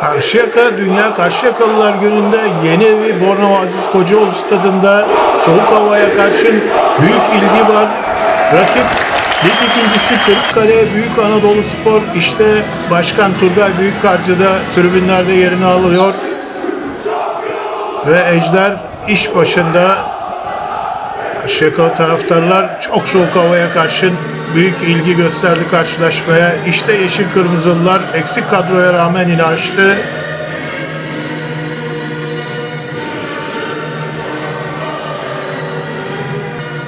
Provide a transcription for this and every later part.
Karşıyaka Dünya Karşıyakalılar gününde yeni evi Bornova Aziz Kocaoğlu stadında soğuk havaya karşın büyük ilgi var. Rakip lig ikincisi Kırıkkale Büyük Anadolu Spor işte Başkan Turgay Büyükkarcı da tribünlerde yerini alıyor. Ve Ejder iş başında Karşıyakalı taraftarlar çok soğuk havaya karşın büyük ilgi gösterdi karşılaşmaya. İşte Yeşil Kırmızılılar eksik kadroya rağmen inançlı.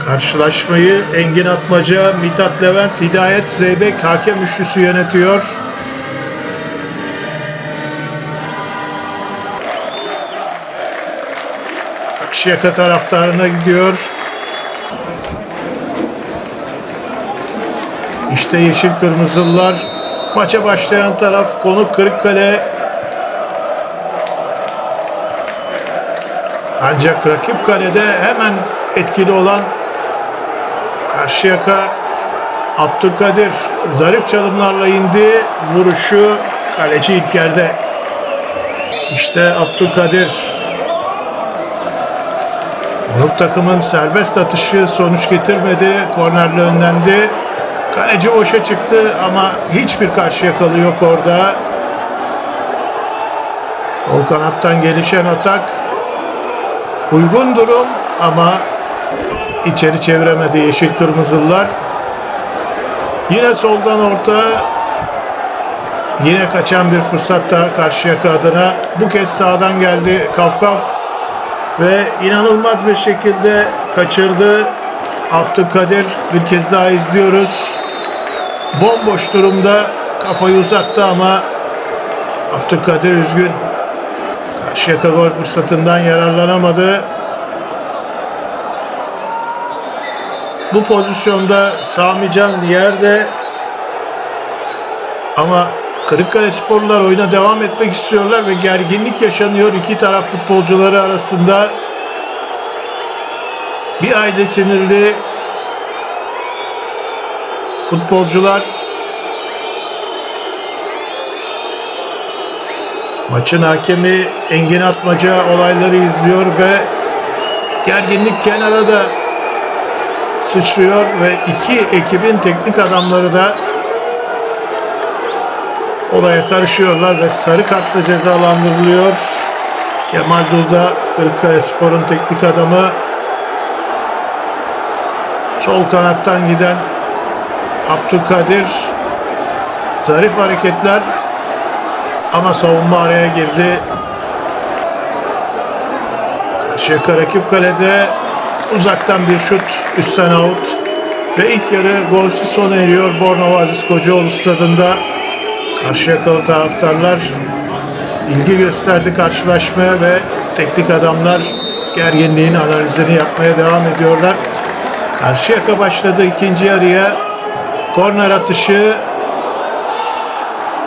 Karşılaşmayı Engin Atmaca, Mithat Levent, Hidayet Zeybek hakem üçlüsü yönetiyor. Karşıyaka taraftarına gidiyor. İşte Yeşil Kırmızılılar. Maça başlayan taraf konuk Kırıkkale. Ancak rakip kalede hemen etkili olan Karşıyaka Abdülkadir zarif çalımlarla indi. Vuruşu kaleci İlker'de. İşte Abdülkadir Konuk takımın serbest atışı sonuç getirmedi. Kornerle önlendi. Kaleci boşa çıktı ama hiçbir karşı yakalı yok orada. Sol kanattan gelişen atak. Uygun durum ama içeri çeviremedi Yeşil Kırmızılılar. Yine soldan orta. Yine kaçan bir fırsat daha Karşıyaka adına. Bu kez sağdan geldi Kafkaf. Ve inanılmaz bir şekilde kaçırdı. Abdülkadir bir kez daha izliyoruz. Bomboş durumda kafayı uzattı ama Abdülkadir üzgün. Karşıyaka gol fırsatından yararlanamadı. Bu pozisyonda Sami Can yerde ama Kırıkkale Sporlular oyuna devam etmek istiyorlar ve gerginlik yaşanıyor iki taraf futbolcuları arasında. Bir aile sinirli futbolcular maçın hakemi Engin Atmaca olayları izliyor ve gerginlik kenara da sıçrıyor ve iki ekibin teknik adamları da olaya karışıyorlar ve sarı kartla cezalandırılıyor. Kemal Durda Kırıkkale Spor'un teknik adamı sol kanattan giden Abdülkadir zarif hareketler ama savunma araya girdi. Karşıyaka rakip kalede uzaktan bir şut üstten out ve ilk yarı golsüz sona eriyor Bornova Aziz Kocaoğlu stadında. Karşıyakalı taraftarlar ilgi gösterdi karşılaşmaya ve teknik adamlar gerginliğin analizini yapmaya devam ediyorlar. Karşıyaka başladı ikinci yarıya. Korner atışı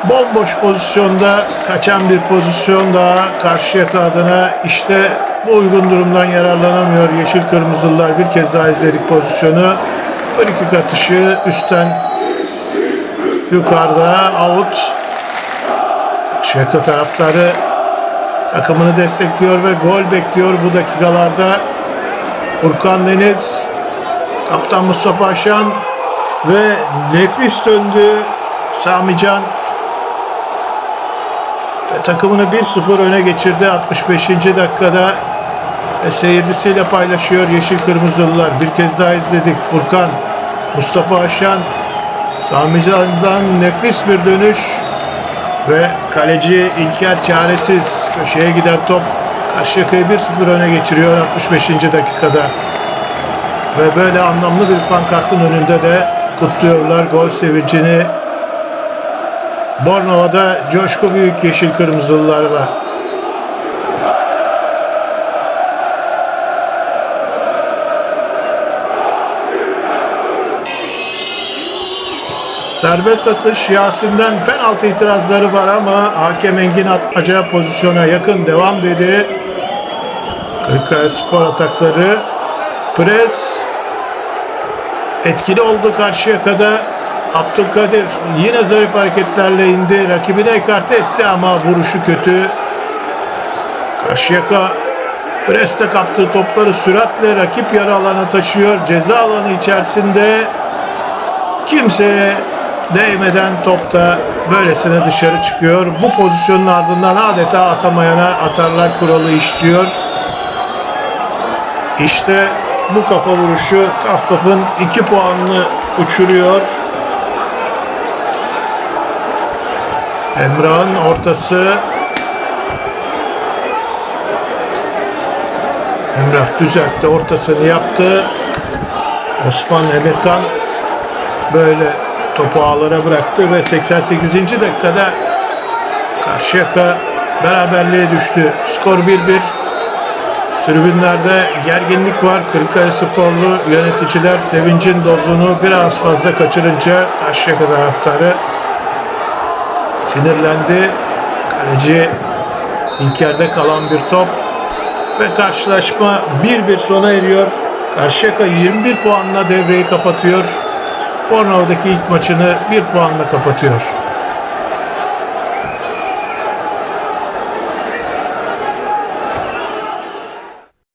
bomboş pozisyonda kaçan bir pozisyon daha Karşıyaka adına işte bu uygun durumdan yararlanamıyor Yeşil Kırmızılılar bir kez daha izledik pozisyonu. Frikik atışı üstten yukarıda out. Şaka taraftarı takımını destekliyor ve gol bekliyor bu dakikalarda. Furkan Deniz, Kaptan Mustafa Aşan ve nefis döndü Sami Can ve takımını 1-0 öne geçirdi 65. dakikada ve seyircisiyle paylaşıyor Yeşil Kırmızılılar. Bir kez daha izledik Furkan, Mustafa Aşan, Sami Can'dan nefis bir dönüş ve kaleci İlker çaresiz köşeye giden top Karşıyaka'yı 1-0 öne geçiriyor 65. dakikada. Ve böyle anlamlı bir pankartın önünde de kutluyorlar gol sevincini. Bornova'da coşku büyük yeşil kırmızılılarla. Serbest atış Yasin'den penaltı itirazları var ama hakem Engin Atmaca pozisyona yakın devam dedi. Kırıkkale Spor atakları pres etkili oldu Karşıyaka'da Abdülkadir yine zarif hareketlerle indi. Rakibine ekarte etti ama vuruşu kötü. Karşıyaka preste kaptığı topları süratle rakip yarı alana taşıyor. Ceza alanı içerisinde kimseye değmeden topta böylesine dışarı çıkıyor. Bu pozisyonun ardından adeta atamayana atarlar kuralı işliyor. İşte bu kafa vuruşu Kafkaf'ın 2 puanını uçuruyor. Emrah'ın ortası Emrah düzeltti ortasını yaptı. Osman Emirkan böyle topu ağlara bıraktı ve 88. dakikada Karşıyaka beraberliğe düştü. Skor 1-1. Tribünlerde gerginlik var. Kırıkkale Sporlu yöneticiler sevincin dozunu biraz fazla kaçırınca Karşıyaka taraftarı sinirlendi. Kaleci ilk yerde kalan bir top ve karşılaşma 1-1 sona eriyor. Karşıyaka 21 puanla devreyi kapatıyor. Bornova'daki ilk maçını 1 puanla kapatıyor.